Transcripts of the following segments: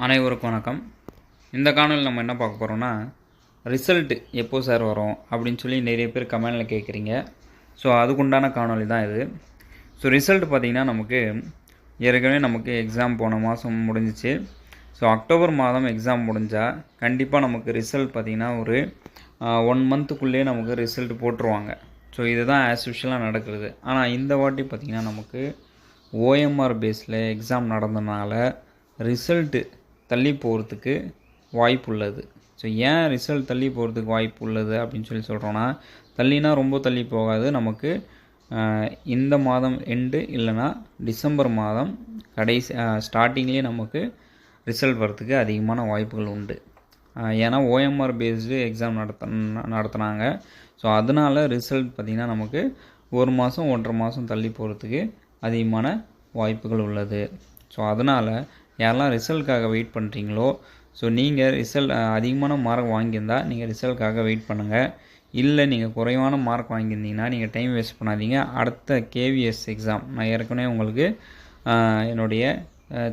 அனைவருக்கும் வணக்கம். இந்த காணொலியில் நம்ம என்ன பார்க்க போகிறோம்னா ரிசல்ட்டு எப்போ சார் வரும் அப்படின்னு சொல்லி நிறைய பேர் கமெண்டில் கேட்குறீங்க ஸோ அதுக்குண்டான காணொலி தான் இது. ஸோ ரிசல்ட் பார்த்திங்கன்னா நமக்கு ஏற்கனவே நமக்கு எக்ஸாம் போன மாதம் முடிஞ்சிச்சு. ஸோ அக்டோபர் மாதம் எக்ஸாம் முடிஞ்சால் கண்டிப்பாக நமக்கு ரிசல்ட் பார்த்திங்கன்னா ஒரு ஒன் மந்த்துக்குள்ளேயே நமக்கு ரிசல்ட் போட்டுருவாங்க. ஸோ இதுதான் ஆஸ் யூஷுவலாக நடக்கிறது. ஆனால் இந்த வாட்டி பார்த்திங்கன்னா நமக்கு ஓஎம்ஆர் பேஸில் எக்ஸாம் நடந்தனால ரிசல்ட்டு தள்ளி போகிறதுக்கு வாய்ப்பு உள்ளது ஸோ ஏன் ரிசல்ட் தள்ளி போகிறதுக்கு வாய்ப்பு உள்ளது அப்படின்னு சொல்லி சொல்கிறோன்னா தள்ளினா ரொம்ப தள்ளி போகாது. நமக்கு இந்த மாதம் எண்டு இல்லைன்னா டிசம்பர் மாதம் கடைசி ஸ்டார்டிங்லேயே நமக்கு ரிசல்ட் வரத்துக்கு அதிகமான வாய்ப்புகள் உண்டு. ஏன்னா ஓஎம்ஆர் பேஸ்டு எக்ஸாம் நடத்த நடத்துனாங்க. ஸோ அதனால் ரிசல்ட் பார்த்திங்கன்னா நமக்கு ஒரு மாதம் ஒன்றரை மாதம் தள்ளி போகிறதுக்கு அதிகமான வாய்ப்புகள் உள்ளது. ஸோ அதனால் யாரெல்லாம் ரிசல்ட்காக வெயிட் பண்ணுறீங்களோ ஸோ நீங்கள் ரிசல்ட் அதிகமான மார்க் வாங்கியிருந்தால் நீங்கள் ரிசல்ட்காக வெயிட் பண்ணுங்கள் இல்லை நீங்கள் குறைவான மார்க் வாங்கியிருந்தீங்கன்னா நீங்கள் டைம் வேஸ்ட் பண்ணாதீங்க. அடுத்த கேவிஎஸ் எக்ஸாம் நான் ஏற்கனவே உங்களுக்கு என்னுடைய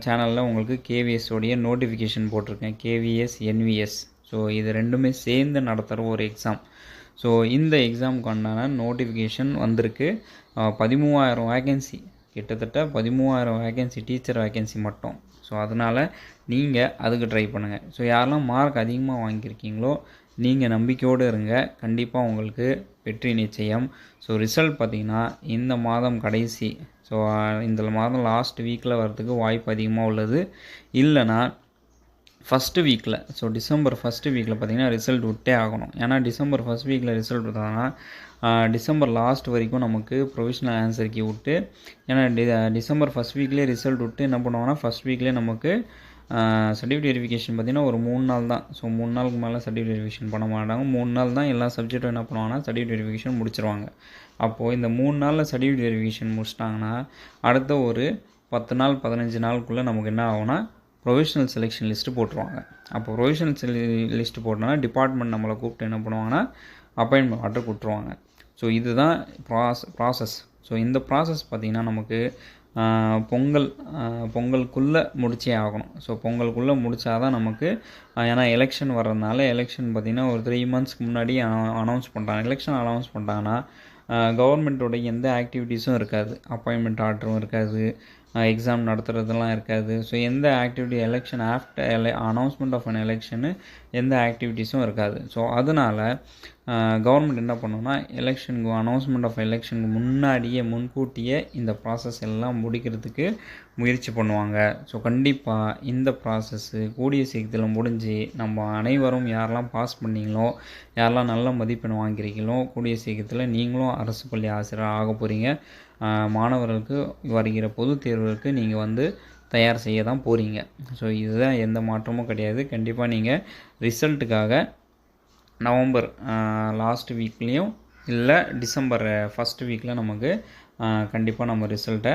சேனலில் உங்களுக்கு கேவிஎஸ் உடைய நோட்டிஃபிகேஷன் போட்டிருக்கேன். கேவிஎஸ் என்விஎஸ் ஸோ இது ரெண்டுமே சேர்ந்து நடத்துகிற ஒரு எக்ஸாம் ஸோ இந்த எக்ஸாமுக்கான நோட்டிஃபிகேஷன் வந்திருக்கு. பதிமூவாயிரம் வேகன்சி கிட்டத்தட்ட பதிமூவாயிரம் வேகன்சி டீச்சர் வேகன்சி மட்டும். ஸோ அதனால் நீங்கள் அதுக்கு ட்ரை பண்ணுங்கள் ஸோ யாரெல்லாம் மார்க் அதிகமாக வாங்கியிருக்கீங்களோ நீங்கள் நம்பிக்கையோடு இருங்க. கண்டிப்பாக உங்களுக்கு வெற்றி நிச்சயம். ஸோ ரிசல்ட் பார்த்திங்கன்னா இந்த மாதம் கடைசி. ஸோ இந்த மாதம் லாஸ்ட் வீக்கில் வரதுக்கு வாய்ப்பு அதிகமாக உள்ளது. இல்லைன்னா ஃபஸ்ட்டு வீக்கில் ஸோ டிசம்பர் ஃபஸ்ட்டு வீக்கில் பார்த்தீங்கன்னா ரிசல்ட் விட்டே ஆகணும். ஏன்னா டிசம்பர் ஃபஸ்ட் வீக்கில் ரிசல்ட் விட்டாங்கன்னா டிசம்பர் லாஸ்ட் வரைக்கும் நமக்கு ப்ரொவிஷனல் ஆன்சர் கீ விட்டு ஏன்னா டி டிசம்பர் ஃபஸ்ட் வீக்லேயே ரிசல்ட் விட்டு என்ன பண்ணுவாங்கன்னா ஃபஸ்ட் வீக்லேயே நமக்கு சர்டிஃபிகேட் வெரிஃபிகேஷன் பார்த்திங்கன்னா ஒரு மூணு நாள் தான். ஸோ மூணு நாளுக்கு மேலே சர்டிஃபிகேட் வெரிஃபிகேஷன் பண்ண மாட்டாங்க. மூணு நாள் தான் எல்லா சப்ஜெக்ட்டும் என்ன பண்ணுவாங்கன்னா சர்டிஃபிகேட் வெரிஃபிகேஷன் முடிச்சிருவாங்க. அப்போது இந்த மூணு நாளில் சர்டிஃபிகேட் வெரிஃபிகேஷன் முடிச்சிட்டாங்கன்னா அடுத்த ஒரு பத்து நாள் பதினஞ்சு நாளுக்குள்ளே நமக்கு என்ன ஆகும்னா ப்ரொவிஷனல் செலெக்ஷன் லிஸ்ட்டு போட்டுருவாங்க. அப்போ ப்ரொவிஷனல் செலி லிஸ்ட்டு போட்டோன்னா டிபார்ட்மெண்ட் நம்மளை கூப்பிட்டு என்ன பண்ணுவாங்கன்னா அப்பாயின்மெண்ட் ஆர்டர் கொடுத்துருவாங்க. ஸோ இதுதான் ப்ராஸ் ப்ராசஸ் ஸோ இந்த ப்ராசஸ் பார்த்திங்கன்னா நமக்கு பொங்கல் பொங்கலுக்குள்ளே முடிச்சே ஆகணும். ஸோ பொங்கலுக்குள்ளே முடிச்சாதான் நமக்கு ஏன்னா எலெக்ஷன் வர்றதுனால எலெக்ஷன் பார்த்திங்கன்னா ஒரு த்ரீ மந்த்ஸ்க்கு முன்னாடி அனௌன்ஸ் பண்ணுறாங்க எலெக்ஷன் அனௌன்ஸ் பண்ணிட்டாங்கன்னா கவர்மெண்ட்டோட எந்த ஆக்டிவிட்டீஸும் இருக்காது. அப்பாயின்மெண்ட் ஆர்டரும் இருக்காது. எக்ஸாம் நடத்துகிறதெல்லாம் இருக்காது. ஸோ எந்த ஆக்டிவிட்டி எலெக்ஷன் ஆஃப்டர் எல அனௌன்ஸ்மெண்ட் ஆஃப் அன் எலெக்ஷனு எந்த ஆக்டிவிட்டீஸும் இருக்காது. ஸோ அதனால் கவர்மெண்ட் என்ன பண்ணுன்னா எலெக்ஷனுக்கு அனௌன்ஸ்மெண்ட் ஆஃப் எலெக்ஷனுக்கு முன்னாடியே முன்கூட்டியே இந்த ப்ராசஸ் எல்லாம் முடிக்கிறதுக்கு முயற்சி பண்ணுவாங்க. ஸோ கண்டிப்பாக இந்த ப்ராசஸ்ஸு கூடிய சீக்கிரத்தில் முடிஞ்சு நம்ம அனைவரும் யாரெல்லாம் பாஸ் பண்ணீங்களோ யாரெல்லாம் நல்ல மதிப்பெண் வாங்கியிருக்கீங்களோ கூடிய சீக்கிரத்தில் நீங்களும் அரசு பள்ளி ஆசிரியர் ஆக போகிறீங்க மாணவர்களுக்கு வருகிற பொதுத் தேர்வுகளுக்கு நீங்கள் வந்து தயார் செய்ய தான் போகிறீங்க ஸோ இதுதான் எந்த மாற்றமும் கிடையாது. கண்டிப்பாக நீங்கள் ரிசல்ட்டுக்காக நவம்பர் லாஸ்ட் வீக்லேயும் இல்லை டிசம்பர் ஃபஸ்ட் வீக்கில் நமக்கு கண்டிப்பாக நம்ம ரிசல்ட்டை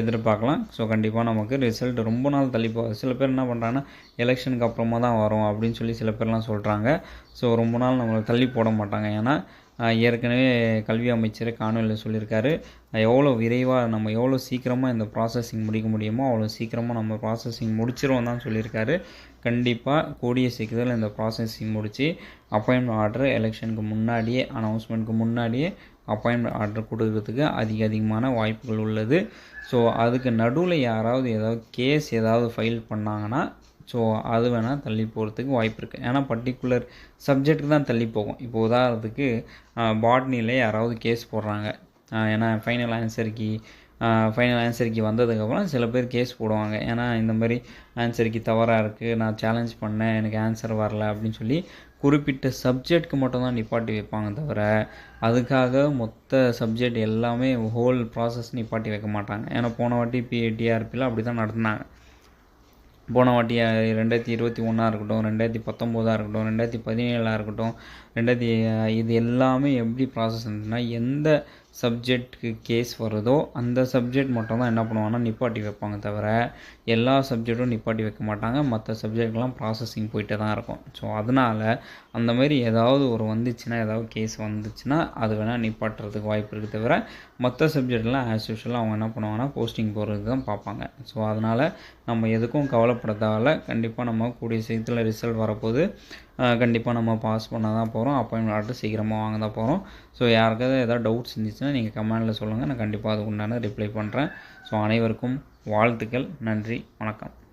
எதிர்பார்க்கலாம். ஸோ கண்டிப்பாக நமக்கு ரிசல்ட் ரொம்ப நாள் தள்ளி போகுது சில பேர் என்ன பண்ணுறாங்கன்னா எலெக்ஷனுக்கு அப்புறமா தான் வரும் அப்படின்னு சொல்லி சில பேர்லாம் சொல்கிறாங்க ஸோ ரொம்ப நாள் நம்மளை தள்ளி போட மாட்டாங்க. ஏன்னா ஏற்கனவே கல்வி அமைச்சர் காணொலியில் சொல்லியிருக்காரு. எவ்வளோ விரைவாக நம்ம எவ்வளோ சீக்கிரமாக இந்த ப்ராசஸிங் முடிக்க முடியுமோ அவ்வளோ சீக்கிரமாக நம்ம ப்ராசஸிங் முடிச்சிருவோம் தான் சொல்லியிருக்காரு. கண்டிப்பாக கூடிய சீக்கிரத்தில் இந்த ப்ராசஸிங் முடித்து அப்பாயின்மெண்ட் ஆர்டர் எலெக்ஷனுக்கு முன்னாடியே அனௌன்ஸ்மெண்ட்டுக்கு முன்னாடியே அப்பாயின்மெண்ட் ஆர்டர் கொடுக்கறதுக்கு அதிக அதிகமான வாய்ப்புகள் உள்ளது. ஸோ அதுக்கு நடுவில் யாராவது ஏதாவது கேஸ் ஏதாவது ஃபைல் பண்ணாங்கன்னா ஸோ அது வேணால் தள்ளி போகிறதுக்கு வாய்ப்பு இருக்குது ஏன்னா பர்டிகுலர் சப்ஜெக்ட்டுக்கு தான் தள்ளி போகும். இப்போ உதாரணத்துக்கு பாட்னியில் யாராவது கேஸ் போடுறாங்க. ஏன்னா ஃபைனல் ஆன்சருக்கு ஃபைனல் ஆன்சருக்கு வந்ததுக்கப்புறம் சில பேர் கேஸ் போடுவாங்க. ஏன்னா இந்த மாதிரி ஆன்சருக்கு தவறாக இருக்குது நான் சேலஞ்ச் பண்ணேன். எனக்கு ஆன்சர் வரல அப்படின்னு சொல்லி குறிப்பிட்ட சப்ஜெக்ட்க்கு மட்டும் தான் நிப்பாட்டி வைப்பாங்க தவிர அதுக்காக மொத்த சப்ஜெக்ட் எல்லாமே ஹோல் ப்ராசஸ் நிப்பாட்டி வைக்க மாட்டாங்க. ஏன்னா போன வாட்டி பி டிஆர்பியில் அப்படி தான் நடத்துனாங்க போன வாட்டி ரெண்டாயிரத்தி இருபத்தி ஒன்றா இருக்கட்டும் ரெண்டாயிரத்தி பத்தொம்போதாக இருக்கட்டும் ரெண்டாயிரத்தி பதினேழாக இருக்கட்டும் ரெண்டாயிரத்தி இது எல்லாமே எப்படி ப்ராசஸ் இருந்ததுன்னா எந்த சப்ஜெக்ட்டுக்கு கேஸ் வருதோ அந்த சப்ஜெக்ட் மட்டும் தான் என்ன பண்ணுவாங்கன்னா நிப்பாட்டி வைப்பாங்க தவிர எல்லா சப்ஜெக்ட்டும் நிப்பாட்டி வைக்க மாட்டாங்க. மற்ற சப்ஜெக்ட்லாம் ப்ராசஸிங் போயிட்டே தான் இருக்கும். ஸோ அதனால் அந்த மாதிரி ஏதாவது ஒரு வந்துச்சுன்னா ஏதாவது கேஸ் வந்துச்சுன்னா அது வேணால் நிப்பாட்டுறதுக்கு வாய்ப்பு இருக்குது தவிர மற்ற சப்ஜெக்ட்லாம் ஆஸ் யூஷுவலாக அவங்க என்ன பண்ணுவாங்கன்னா போஸ்டிங் போகிறதுக்கு தான் பார்ப்பாங்க. ஸோ அதனால் நம்ம எதுக்கும் கவலைப்படாதால கண்டிப்பாக நம்ம கூடிய சீக்கிரத்தில் ரிசல்ட் வரப்போது கண்டிப்பாக நம்ம பாஸ் பண்ண தான் போகிறோம் அப்பாயின்மெண்ட் ஆர்டர் சீக்கிரமாக வாங்க தான் போகிறோம் ஸோ யாருக்காவது ஏதாவது டவுட்ஸ் இருந்துச்சுன்னா நீங்கள் கமெண்டில் சொல்லுங்கள் நான் கண்டிப்பாக அதுக்கு உண்டான ரிப்ளை பண்ணுறேன் ஸோ அனைவருக்கும் வாழ்த்துக்கள். நன்றி. வணக்கம்.